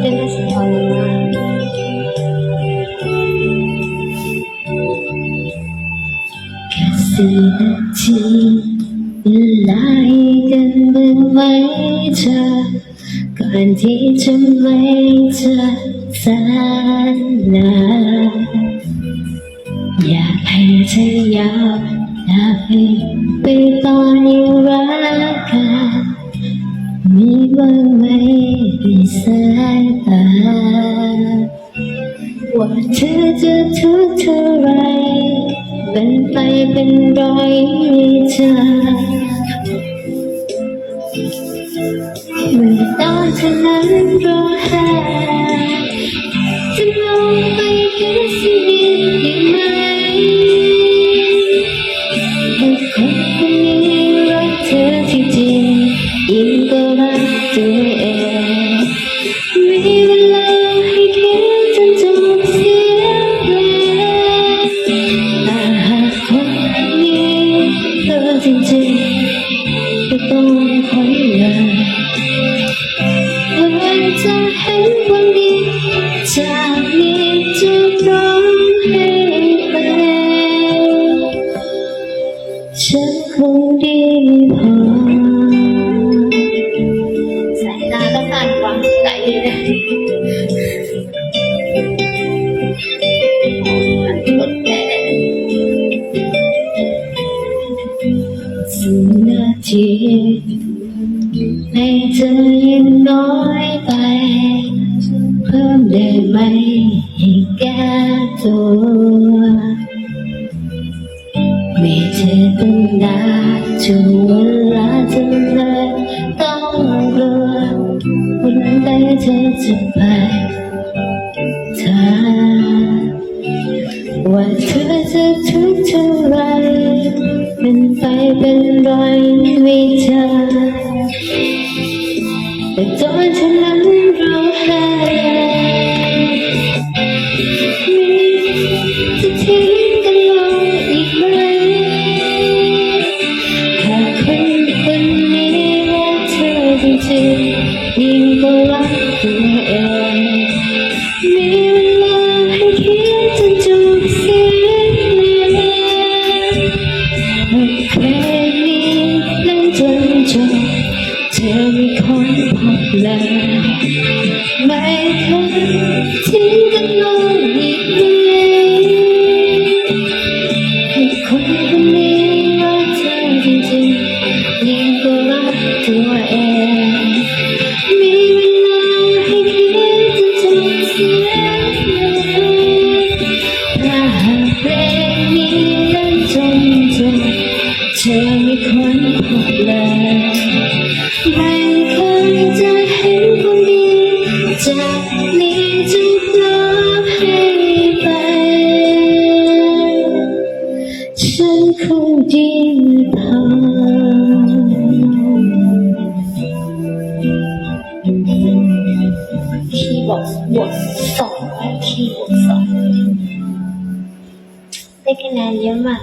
เส้นได้สุดยอดเลยมาแค่สี่นาทีเวลกันบ้างไหมเธอก่อนที่จะไม่เจอสายหนาอยากให้เธอยาวอยากให้ไปตอนยังรักกัน มีบ้างไหมในสาย ว่าเธอจะทุกข์เท่าไร เป็นไปเป็นร้อยเธอเมื่อตอนเธอนั้นร้องไห้จะมองไปแค่สิ จะเห็นวันนี้จากนี้จะร้องให้เป็นฉันคงดีพอสายตาก็สั่นหวังใจเลยนะกดแก่สินาทีให้เธอยังน้อย เพิ่มได้ไหมให้แก้ตัว ไม่เจอตั้งนานจนเวลาเธอเลยต้องกลัววันใดเธอจะไปเธอว่าเธอจะทุกข์เท่าไรเป็นไปเป็นรอยไม่เธอ ยิ่งก็รักตัวเองมีเวลาให้คิดจนจบเสียงเพลงนี้เล่นจนจบเธอไม่ค้นพบเลยไม่เคยทิ้งกันลงอีก จากนี้จะร้องให้ไป ฉันคงดีพอคีย์บอร์ดบวกสองคีย์บวกสองได้คะแนนเยอะมาก